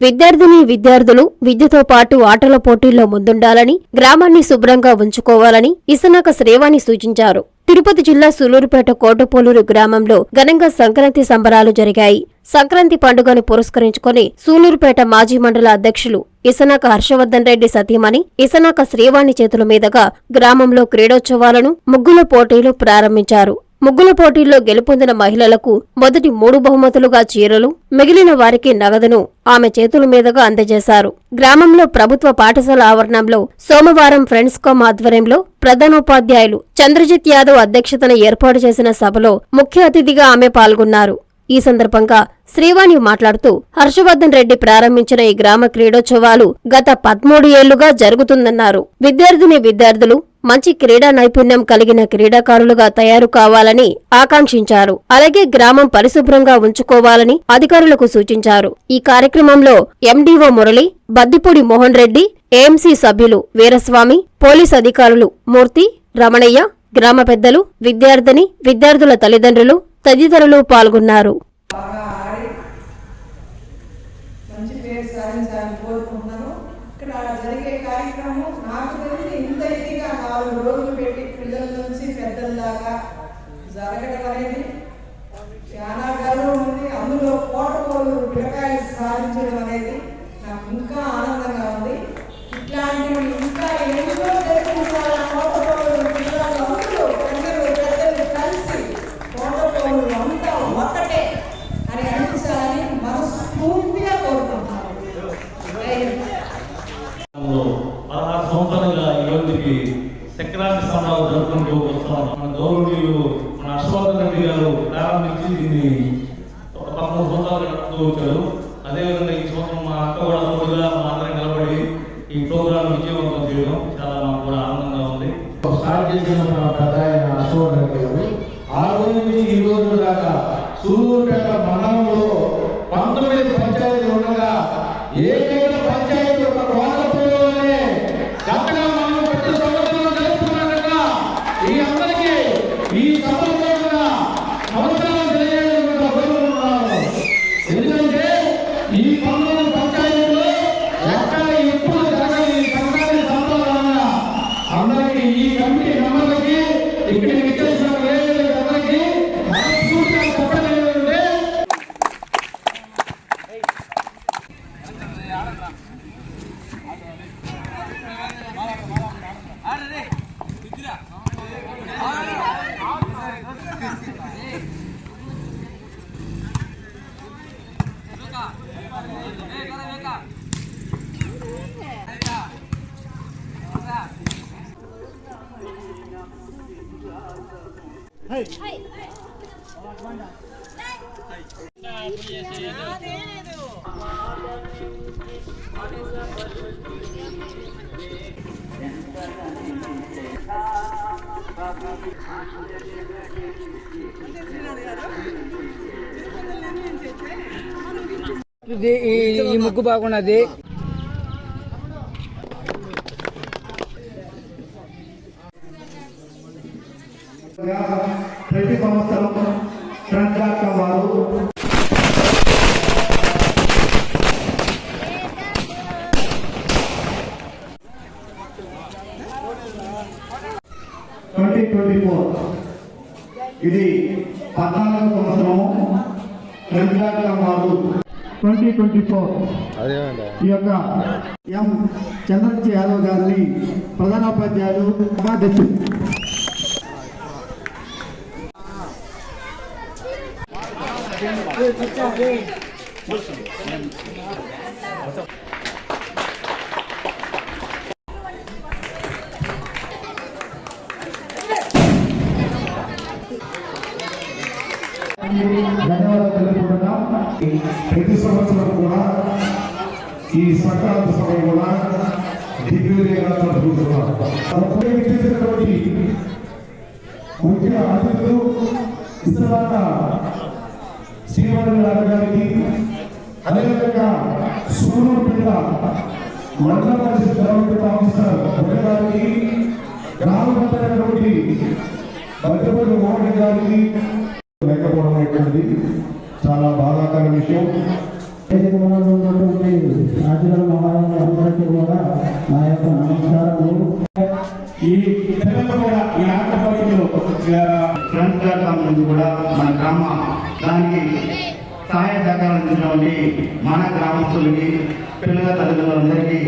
విద్యార్థిని విద్యార్థులు విద్యతో పాటు ఆటల పోటీల్లో ముందుండాలని గ్రామాన్ని శుభ్రంగా ఉంచుకోవాలని ఇసనక శ్రేవాణి సూచించారు. తిరుపతి జిల్లా సూలూరుపేట కోటపోలూరు గ్రామంలో ఘనంగా సంక్రాంతి సంబరాలు జరిగాయి. సంక్రాంతి పండుగను పురస్కరించుకొని సూలూరుపేట మాజీ మండల అధ్యక్షులు ఇసనాక హర్షవర్ధన్ రెడ్డి సతీమణి ఇసనాక శ్రీవాణి చేతుల మీదుగా గ్రామంలో క్రీడోత్సవాలను ముగ్గుల పోటీలు ప్రారంభించారు. ముగ్గుల పోటీల్లో గెలుపొందిన మహిళలకు మొదటి మూడు బహుమతులుగా చీరలు మిగిలిన వారికి నగదును ఆమె చేతుల మీదుగా అందజేశారు. గ్రామంలో ప్రభుత్వ పాఠశాల ఆవరణంలో సోమవారం ఫ్రెండ్స్ కామ్ ఆధ్వర్యంలో ప్రధానోపాధ్యాయులు చంద్రజిత్ యాదవ్ అధ్యక్షతన ఏర్పాటు చేసిన సభలో ముఖ్య అతిథిగా ఆమె పాల్గొన్నారు. ఈ సందర్భంగా శ్రీవాణి మాట్లాడుతూ హర్షవర్ధన్ రెడ్డి ప్రారంభించిన ఈ గ్రామ క్రీడోత్సవాలు గత పదమూడు ఏళ్ళుగా జరుగుతుందన్నారు. విద్యార్థిని విద్యార్థులు మంచి క్రీడా నైపుణ్యం కలిగిన క్రీడాకారులుగా తయారు కావాలని ఆకాంక్షించారు. అలాగే గ్రామం పరిశుభ్రంగా ఉంచుకోవాలని అధికారులకు సూచించారు. ఈ కార్యక్రమంలో ఎండీఓ మురళి బద్దిపూడి మోహన్ రెడ్డి ఏఎంసీ సభ్యులు వీరస్వామి పోలీస్ అధికారులు మూర్తి రమణయ్య గ్రామ పెద్దలు విద్యార్థిని విద్యార్థుల తల్లిదండ్రులు తదితరులు పాల్గొన్నారు. బాగా ఆడి మంచి పేరు ఇక్కడ జరిగే కార్యక్రమం ఇంత నాలుగు రోజులు పెట్టి జరగడం అనేది చాలా గర్వం ఉంది. అందులో కోటకోలు పిల్లకాయలు సాధించడం అనేది నాకు ఇంకా ఆనందంగా ఉంది. ఇట్లాంటివి ఇంకా ఎన్నో జరిపించాల కోటకోలు పిల్లలు అందరూ పెద్దలు పెద్దలు కలిసి కోటకోలు అంతా ఒక్కటే అని అనిపించాలని మనస్ఫూర్తిగా కోరుకుంటున్నాను. పదహారు సంవత్సరాలుగా ఈ రోజుకి సంక్రాంతి సంబరాలు జరుపుకుంటూ వస్తున్నాం. మన గౌరవనీయులు మన హర్షవర్ధన్ రెడ్డి గారు ప్రారంభించి దీన్ని ఒక పదమూడు సంవత్సరాలు నడుపుతూ వచ్చారు. అదేవిధంగా ఈ సంవత్సరం మా అక్క కూడా తోడుగా మా అందరం నిలబడి ఈ ప్రోగ్రాం విజయవంతం చేయడం చాలా మాకు కూడా ఆనందంగా ఉంది. స్టార్ట్ చేసిన పెద్ద ఆయన అశోక్ గారు ఆ రోజు నుంచి ఈ రోజు దాకా సూళ్ళూరుపేట మండలంలో పంతొమ్మిది పంచాయతీలు ఉండగా ఏకైక పంచాయతీ ఒక కోటపూడిలోనే చక్కగా మనం ప్రతి సంవత్సరం జరుపుకున్నట్టుగా ఈ అందరికీ ఈ సభలో కూడా నమస్కారం తెలియజేయడం కోరుకుంటున్నాను ఎందుకంటే ఈ పంతొమ్మిది పంచాయతీలో ఎక్కడ ఎప్పుడు జరగని ఈ సంక్రాంతి సంబరాలన్న అందరికీ ఈ కమిటీ మెంబర్లకి ఇక్కడికి విచ్చేసిన లేడీలకు అందరికీ మనస్ఫూర్తిగా చెప్పడం ఏంటంటే ఇది ఈ- ముగ్గు బాగున్నది. ప్రతి సంవత్సరం ట్రంకాక వారు ట్వంటీ ట్వంటీ ఫోర్ ఇది పద్నాలుగు సంవత్సరము వారు ట్వంటీ ట్వంటీ ఫోర్. ఈ యొక్క ఎం. చంద్రజీ యాదవ్ గారిని ప్రధానోపాధ్యాయులు ఉపాధ్యక్షులు ధన్యవాదాలు ప్రతి సంవత్సరం కూడా ఈ సంక్రాంతి సమయం కూడా దిగ్విజయంగా జరుపుకుంటున్నాం అప్పుడే ముఖ్య అతిథులు ఇస్తున్న శ్రీవారి గారికి అదేవిధంగా సూర్యుడు మండల పరిషత్ డెవలప్మెంట్ ఆఫీసర్ గారికి గ్రామ పంచాయతీ మోహన్ గారికి లేకపోవడం చాలా బాధాకర విషయం. ఉన్నటువంటి రాజుల మహారాజులందరికీ కూడా నా యొక్క నమస్కారములు. ఈ పిల్లలు కూడా ఈ ఆట పోటీలు ఫ్రంట్ డాట్ నుంచి కూడా మన గ్రామ. దానికి సహాయ సహకారం అందించినటువంటి మన గ్రామస్తులకి పిల్లల తల్లిదండ్రులందరికీ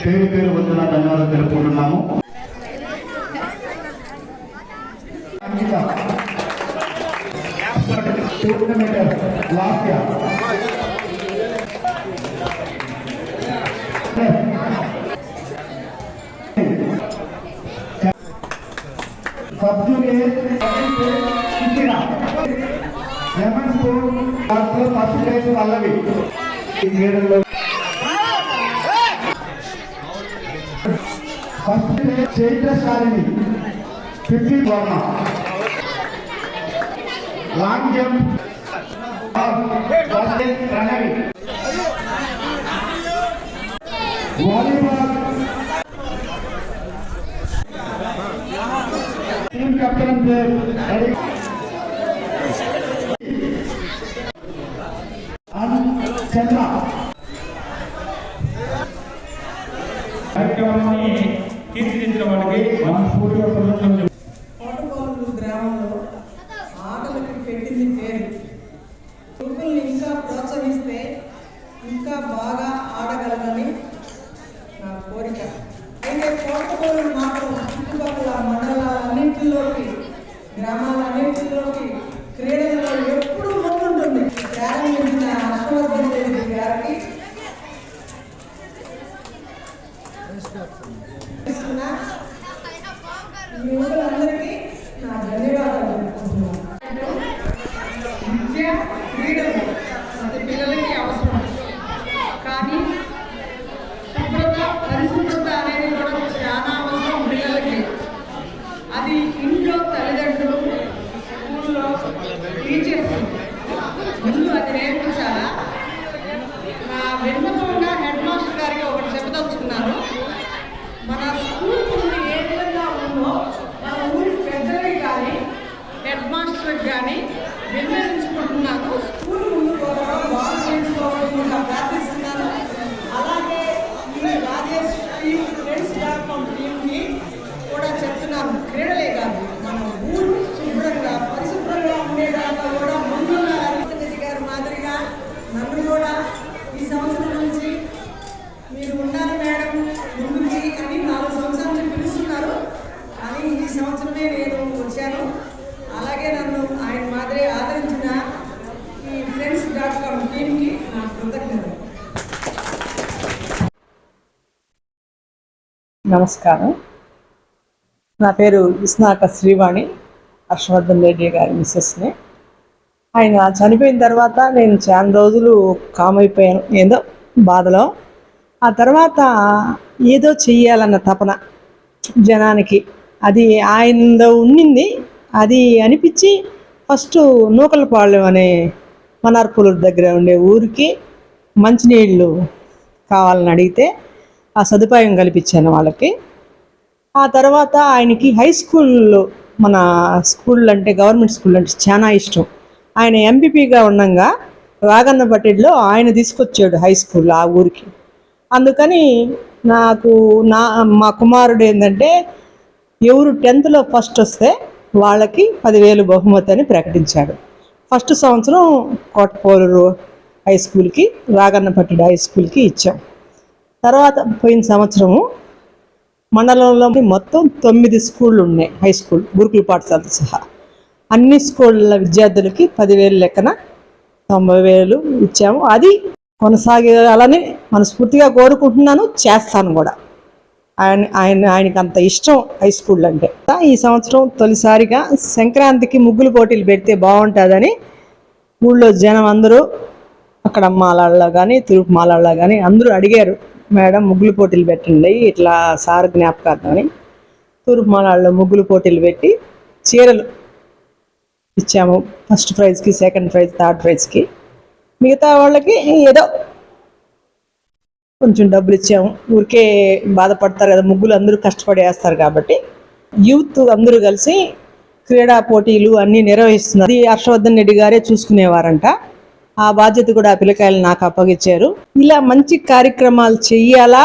పేరు పేరు వద్దున ధన్యవాదాలు తెలుపుకుంటున్నాము. టూర్నమెంట్ లాస్య సబ్జుకే ఇచ్చిన లెమన్ స్పూన్ దాంట్లో ఫస్ట్ ప్లేస్ పల్లవి ఈ గేడంలో first place Chaitra Shalini fifty Varma long jump volleyball team captain ready Chandra ఇస్తున్నా మీ నా ధన్యవాదాలు విద్య క్రీడలు ప్రతి పిల్లలకి అవసరం కానీ శుభ్రత పరిశుభ్రత అనేది కూడా చాలా అవసరం పిల్లలకి అది ఇంట్లో తల్లిదండ్రులు స్కూల్లో టీచర్స్ ముందు అది నేర్పించాలా నా వెనుకగా హెడ్ మాస్టర్ గారికి ఒకటి చెప్పదలుచుకున్నాను మన స్కూల్ ముందు ఏ విధంగా ఉందో మన ఊరి పెద్దలకి కానీ హెడ్ మాస్టర్కి కానీ విన్నవించుకుంటున్నాను స్కూల్ ముందు కూడా బాగు చేసుకోవాల్సిందిగా ప్రార్థిస్తున్నాను అలాగే ఈ రాజేష్ ఈ ఫ్రెండ్స్ డాట్ కామ్ టీమ్కి కూడా చెప్తున్నాను క్రీడలే కాదు మన ఊరు శుభ్రంగా పరిశుభ్రంగా ఉండేదాకా కూడా ముందున్నారని రెడ్డి గారి మాదిరిగా నన్ను కూడా ఈ సంవత్సరం నుంచి మీరు ఉన్నారు మేడం ముందుకి అని నాలుగు సంవత్సరాల నుంచి పిలుస్తున్నారు కానీ ఈ సంవత్సరమే నేను వచ్చాను అలాగే నన్ను ఆయన మాదిరి ఆదరించిన ఈ ఫ్రెండ్స్ డాట్ కామ్ టీమ్కి నా కృతజ్ఞతలు నమస్కారం. నా పేరు విస్నాక శ్రీవాణి హర్షవర్ధన్ రెడ్డి గారి మిస్సెస్ని. ఆయన చనిపోయిన తర్వాత నేను చాలా రోజులు కామైపోయాను ఏదో బాధలో. ఆ తర్వాత ఏదో చెయ్యాలన్న తపన జనానికి అది ఆయనలో ఉండింది అది అనిపించి ఫస్ట్ నూకలపాలెం అనే మనార్పులూరు దగ్గర ఉండే ఊరికి మంచినీళ్ళు కావాలని అడిగితే ఆ సదుపాయం కల్పించాను వాళ్ళకి. ఆ తర్వాత ఆయనకి హై స్కూల్లో మన స్కూల్ అంటే గవర్నమెంట్ స్కూల్ అంటే చాలా ఇష్టం. ఆయన ఎంపీపీగా ఉండగా రాగన్నపట్టిలో ఆయన తీసుకొచ్చాడు హై స్కూల్ ఆ ఊరికి. అందుకని నాకు నా మా కుమారుడు ఏంటంటే ఎవరు టెన్త్లో ఫస్ట్ వస్తే వాళ్ళకి పదివేలు బహుమతి అని ప్రకటించాడు. ఫస్ట్ సంవత్సరం కోటపోలూరు హై స్కూల్కి రాగన్నపట్టిడి హై స్కూల్కి ఇచ్చాం. తర్వాత పోయిన సంవత్సరము మండలంలో మొత్తం తొమ్మిది స్కూళ్ళు ఉన్నాయి హై స్కూల్ గురుకుల పాఠశాలతో సహా. అన్ని స్కూళ్ళ విద్యార్థులకి పదివేలు లెక్కన తొంభై వేలు ఇచ్చాము. అది కొనసాగాలని మనస్ఫూర్తిగా కోరుకుంటున్నాను. చేస్తాను కూడా. ఆయన ఆయన ఆయనకి అంత ఇష్టం హై స్కూల్ అంటే. ఈ సంవత్సరం తొలిసారిగా సంక్రాంతికి ముగ్గులు పోటీలు పెడితే బాగుంటుందని ఊళ్ళో జనం అందరూ అక్కడ మాలాళ్ళలో కానీ తూర్పు మాలాళ్ళలో కానీ అందరూ అడిగారు. మేడం ముగ్గులు పోటీలు పెట్టండి ఇట్లా సార్ జ్ఞాపకార్థం అని తూర్పు మాలాల్లో ముగ్గులు పోటీలు పెట్టి చీరలు ఇచ్చాము ఫస్ట్ ప్రైజ్కి సెకండ్ ప్రైజ్ థర్డ్ ప్రైజ్కి మిగతా వాళ్ళకి ఏదో కొంచెం డబ్బులు ఇచ్చాము. ఊరికే బాధపడతారు కదా ముగ్గులు అందరూ కష్టపడి వేస్తారు కాబట్టి. యూత్ అందరూ కలిసి క్రీడా పోటీలు అన్నీ నిర్వహిస్తున్నారు. హర్షవర్ధన్ రెడ్డి గారే చూసుకునేవారంట. ఆ బాధ్యత కూడా ఆ పిల్లకాయలు నాకు అప్పగించారు. ఇలా మంచి కార్యక్రమాలు చెయ్యాలా?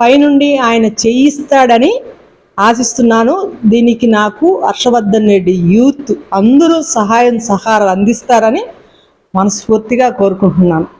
పైనుండి ఆయన చేయిస్తాడని ఆశిస్తున్నాను. దీనికి నాకు హర్షవర్ధన్ రెడ్డి యూత్ అందరూ సహాయం సహారాలు అందిస్తారని మనస్ఫూర్తిగా కోరుకుంటున్నాను.